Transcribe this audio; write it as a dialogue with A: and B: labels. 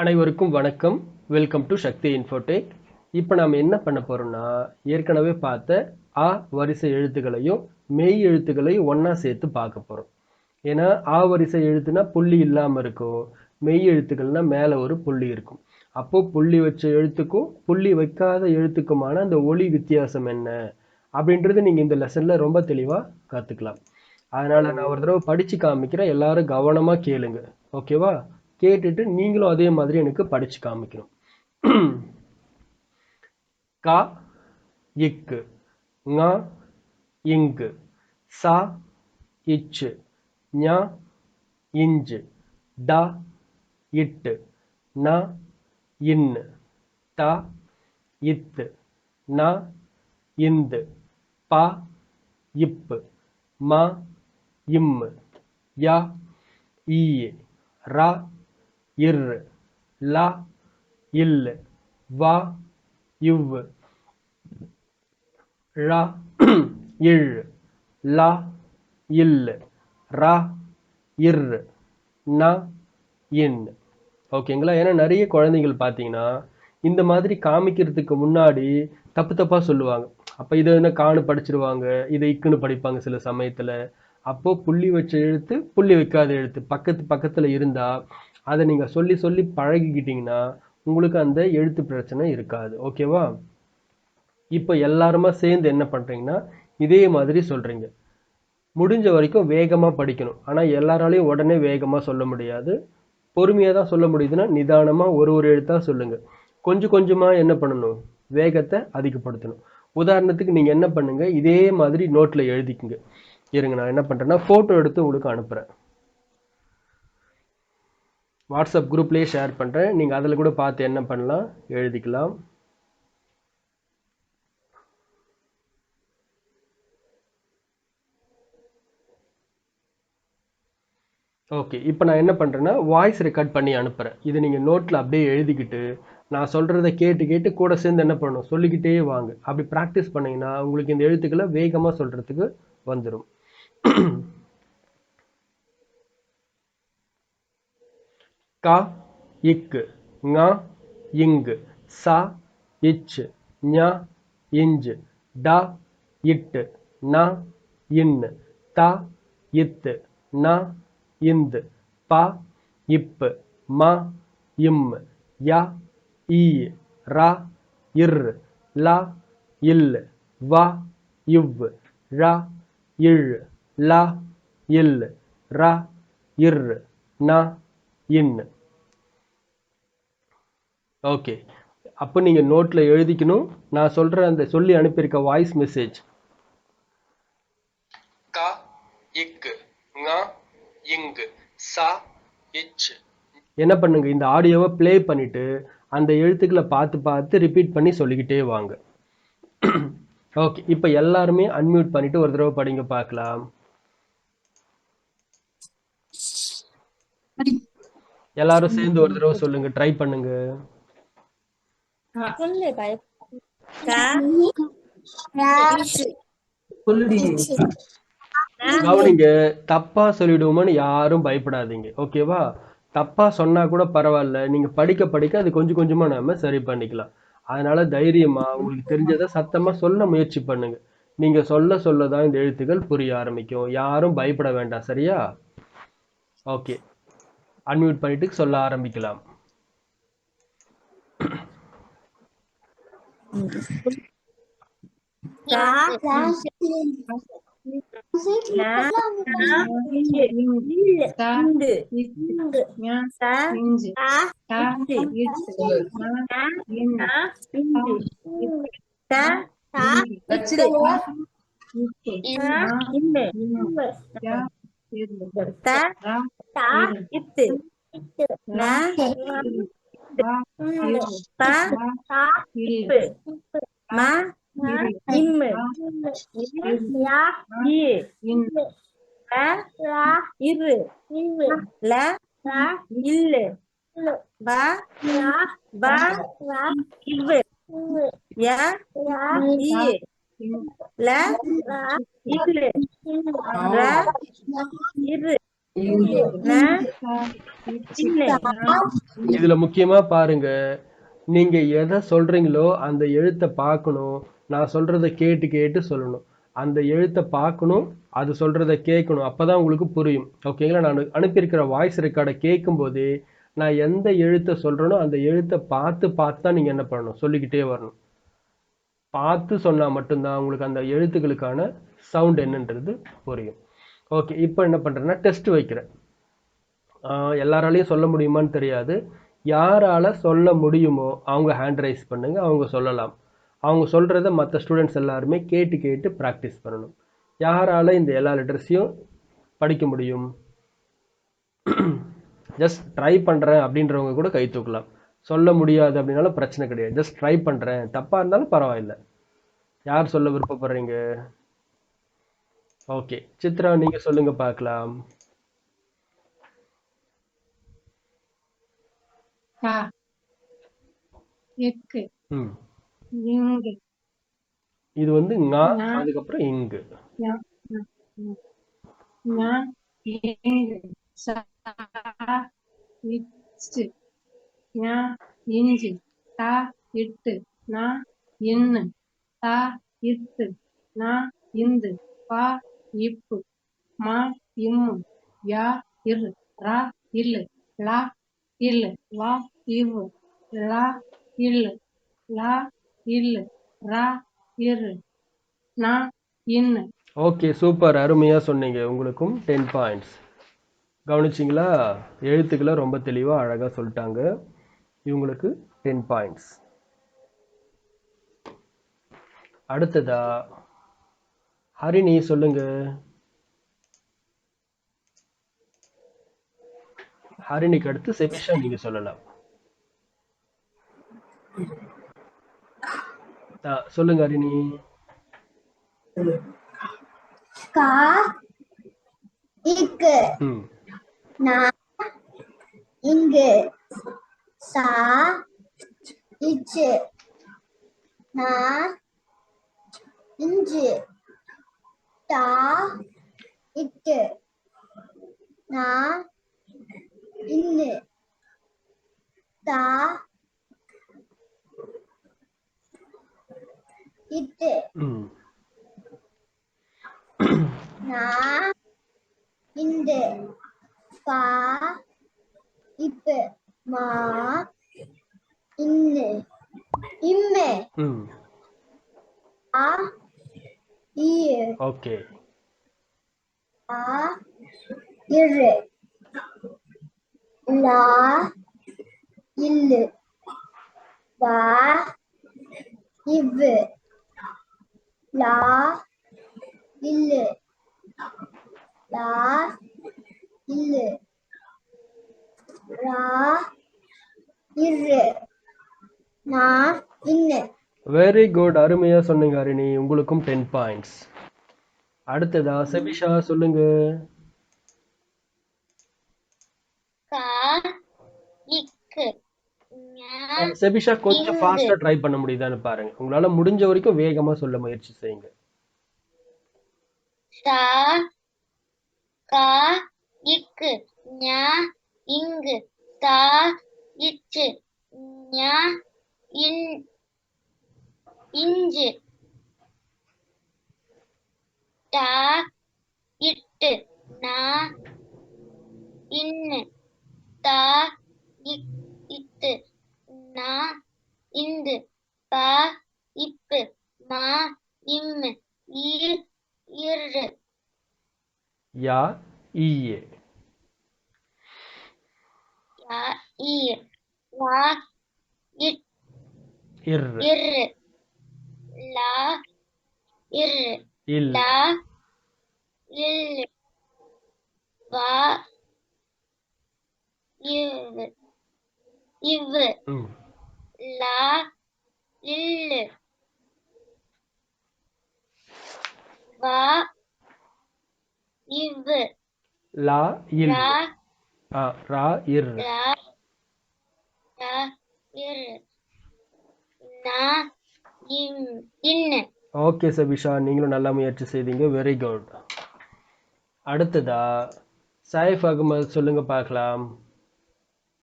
A: அனைவருக்கும் வணக்கம். Welcome to Sakthi Infotech இப்போ நாம் என்ன பண்ண போகிறோம்னா ஏற்கனவே பார்த்த ஆ வரிசை எழுத்துக்களையும் மெய் எழுத்துக்களையும் ஒன்றா சேர்த்து பார்க்க போகிறோம் ஏன்னா ஆ வரிசை எழுத்துனா புள்ளி இல்லாமல் இருக்கும். மெய் எழுத்துக்கள்னா மேலே ஒரு புள்ளி இருக்கும். அப்போது புள்ளி வச்ச எழுத்துக்கும் புள்ளி வைக்காத எழுத்துக்குமான அந்த ஒளி வித்தியாசம் என்ன? அப்படின்றது நீங்கள் இந்த லெசனில் ரொம்ப தெளிவாக கற்றுக்கலாம் அதனால் நான் ஒரு தடவை படித்து காமிக்கிறேன். எல்லாரும் கவனமாக கேளுங்க. ஓகேவா கேட்டுட்டு நீங்களும் அதே மாதிரி எனக்கு படிச்சு காமிக்கணும். கா இக்கு ங இங்கு சா இச்சு ஞ இஞ்சு ட இட்டு ந இன்னு த இத்து ந இந்து ப இப்பு ம இம்மு ய ஈ ர இர் ல இல் வ இவ். ழ இழ் ல இல் ர இர் ந இன். ஓகேங்களா? ஏன்னா நிறைய குழந்தைகள் பார்த்தீங்கன்னா இந்த மாதிரி காமிக்கிறதுக்கு முன்னாடி தப்பு தப்பாக சொல்லுவாங்க. அப்போ இதை என்ன காணு படிச்சிருவாங்க இதை இக்குன்னு படிப்பாங்க சில சமயத்தில். அப்போ புள்ளி வச்ச எழுத்து புள்ளி வைக்காத எழுத்து. பக்கத்து பக்கத்தில் இருந்தால் அதை நீங்கள் சொல்லி சொல்லி பழகிக்கிட்டீங்கன்னா உங்களுக்கு அந்த எழுத்து பிரச்சனை இருக்காது. ஓகேவா இப்போ எல்லாருமா சேர்ந்து என்ன பண்ணுறீங்கன்னா இதே மாதிரி சொல்கிறீங்க முடிஞ்ச வரைக்கும் வேகமாக படிக்கணும். ஆனால் எல்லாராலையும் உடனே வேகமாக சொல்ல முடியாது. பொறுமையாக தான் சொல்ல முடியுதுன்னா நிதானமாக ஒரு ஒரு எழுத்தாக சொல்லுங்கள் கொஞ்சம் கொஞ்சமாக என்ன பண்ணணும்? வேகத்தை அதிகப்படுத்தணும். உதாரணத்துக்கு நீங்கள் என்ன பண்ணுங்கள் இதே மாதிரி நோட்டில் எழுதிக்குங்க. இருங்க நான் என்ன பண்ணுறேன்னா ஃபோட்டோ எடுத்து உங்களுக்கு அனுப்புகிறேன் வாட்ஸ்அப் குரூப்லேயே ஷேர் பண்ணுறேன் நீங்கள் அதில் கூட பார்த்து என்ன பண்ணலாம்? எழுதிக்கலாம். ஓகே இப்போ நான் என்ன பண்ணுறேன்னா வாய்ஸ் ரெக்கார்ட் பண்ணி அனுப்புகிறேன் இது நீங்கள் நோட்டில் அப்படியே எழுதிக்கிட்டு நான் சொல்கிறத கேட்டு கேட்டு கூட சேர்ந்து என்ன பண்ணணும்? சொல்லிக்கிட்டே வாங்க. அப்படி ப்ராக்டிஸ் பண்ணிங்கன்னா உங்களுக்கு இந்த எழுத்துக்களை வேகமாக சொல்கிறதுக்கு வந்துடும் க இக்கு. ங இங்கு. ச இச்சு. ஞ இஞ்சு. ட இட்டு. ந இன்னு. த இத்து. ந இந்து. ப இப்பு. ம இம்மு. ய ஈ ர இர் ல இல்லு. வ இவ்வு. ழ இழு. ல இல்லு. ர இர் ந இன். ஓகே அப்போ நீங்கள் நோட்டில் எழுதிக்கணும். நான் சொல்கிற அந்த சொல்லி அனுப்பியிருக்க வாய்ஸ் மெசேஜ் க இக்கு ங இங்கு ச இச். என்ன பண்ணுங்க? இந்த ஆடியோவை ப்ளே பண்ணிட்டு அந்த எழுத்துக்களை பார்த்து பார்த்து ரிப்பீட் பண்ணி சொல்லிக்கிட்டே வாங்க. ஓகே இப்போ எல்லாருமே அன்மியூட் பண்ணிட்டு ஒரு தடவை படிங்க பார்க்கலாம். எல்லாரும் சேர்ந்து ஒரு தடவை சொல்லுங்க ட்ரை பண்ணுங்க. கவனிங்க தப்பா சொல்லிடுவோமான்னு யாரும் பயப்படாதீங்க ஓகேவா தப்பா சொன்னா கூட பரவாயில்ல நீங்க படிக்க படிக்க அது கொஞ்சம் கொஞ்சமா நாம சரி பண்ணிக்கலாம். அதனால தைரியமா உங்களுக்கு தெரிஞ்சதை சத்தமா சொல்ல முயற்சி பண்ணுங்க. நீங்க சொல்ல சொல்ல தான் இந்த எழுத்துக்கள் புரிய ஆரம்பிக்கும். யாரும் பயப்பட வேண்டாம் சரியா? ஓகே அன்மியூட் பண்ணிட்டு சொல்ல ஆரம்பிக்கலாம்
B: இரு ல இல்லு ப ப இவ்வு ய ஈ ல ர இரு.
A: இதுல முக்கியமா பாருங்க. நீங்க எதை சொல்றீங்களோ அந்த எழுத்தை பார்க்கணும். நான் சொல்றத கேட்டு கேட்டு சொல்லணும். அந்த எழுத்தை பார்க்கணும் அது சொல்றத கேட்கணும். அப்பதான் உங்களுக்கு புரியும். ஓகேங்களா நான் அனுப்பியிருக்கிற வாய்ஸ் ரெக்கார்டை கேட்கும்போது நான் எந்த எழுத்தை சொல்றேனோ அந்த எழுத்தை பார்த்து பார்த்து தான் நீங்க என்ன பண்ணணும்? சொல்லிக்கிட்டே வரணும். பார்த்து சொன்னால் மட்டும்தான் உங்களுக்கு அந்த எழுத்துக்களுக்கான சவுண்ட் என்னன்றது புரியும். ஓகே இப்போ என்ன பண்ணுறேன்னா டெஸ்ட் வைக்கிறேன். எல்லாராலையும் சொல்ல முடியுமான்னு தெரியாது. யாரால சொல்ல முடியுமோ அவங்க ஹேண்ட் ரைஸ் பண்ணுங்க அவங்க சொல்லலாம். அவங்க சொல்கிறத மற்ற ஸ்டூடெண்ட்ஸ் எல்லாருமே கேட்டு கேட்டு ப்ராக்டிஸ் பண்ணணும். யாரால இந்த எல்லா லெட்டர்ஸையும் படிக்க முடியும்? ஜஸ்ட் ட்ரை பண்ணுறேன் அப்படின்றவங்க கூட கை தூக்கலாம். சொல்ல முடியாது அப்படின்னாலும் பிரச்சனை கிடையாது. ஜஸ்ட் ட்ரை பண்றேன். தப்பா இருந்தாலும் பரவாயில்ல. யார் சொல்ல விருப்பப்படுறீங்க? ஓகே சித்ரா நீங்க சொல்லுங்க பார்க்கலாம். இது வந்து
C: ஞா.
A: அதுக்கப்புறம் இங்கு.
C: ஞா இங்கு. சா இச்சு ஞா இஞ்சி தா இட்டு நா இன்னு தா இத்து நா இந்து பா இப்பு மா இம்மு யா இரு ரா இல்லு லா இல்லு வா இவ்வு லா இல்லு லா இல்லு ரா இரு நா இன்னு.
A: ஓகே சூப்பர் அருமையா சொன்னீங்க உங்களுக்கும். Ten points. கவனிச்சிங்களா? எழுத்துக்களை ரொம்ப தெளிவாக அழகாக சொல்லிட்டாங்க. இவங்களுக்கு டென் பாயிண்ட்ஸ் அடுத்ததா ஹரிணி சொல்லுங்க. ஹரிணிக்கு அடுத்து செபிஷா நீங்க சொல்லலாம். சொல்லுங்க ஹரிணி.
D: கா இக்கு.
A: ம்
D: நா இங்கு சா இச்சு நா இஞ்சு டா இட்டு நா இன்னு தா இட்டு
A: ம்
D: நா இந்து பா இப்பு மா இன்னு இம்மு
A: ம்
D: ஆ ஈயு
A: ஓகே
D: ஆ இரு லா இல்லு வா இவ்வு லா இல்லு லா இல்லு ரா இரு. நா இன்னு.
A: வெரி குட் அருமையா சொன்னீங்க ஹரிணி உங்களுக்கும் டென் பாயிண்ட்ஸ் அடுத்ததா செபிஷா சொல்லுங்க. செபிஷா கொஞ்சம். ஃபாஸ்டா ட்ரை பண்ண முடியுதான்னு பாருங்க. உங்களால முடிஞ்ச வரைக்கும் வேகமா சொல்ல முயற்சி செய்யுங்க.
E: கா இக்கு. ஞா இங்கு தா இச்சு ஞா இன் இஞ்சு. டா இட்டு நா இன்னு. தா இத்து நா இந்து. பா இப்பு மா இம்மு ஈ இரு
A: யா ஈயே.
E: யா ஈ லா இட்
A: இர்
E: இரு லா இரு
A: இல்
E: லா இல்லு வா இவ்வு இவ்வு
A: ம்
E: லா இல்லு வா இவ்வு
A: லா இல்
E: ரா
A: ஆ, ரா இர். ஓகே சபிஷா. நீங்களும் நல்லா முயற்சி செய்தீங்க. வெரி குட் அடுத்ததா சைஃப் அகமது சொல்லுங்க பார்க்கலாம்.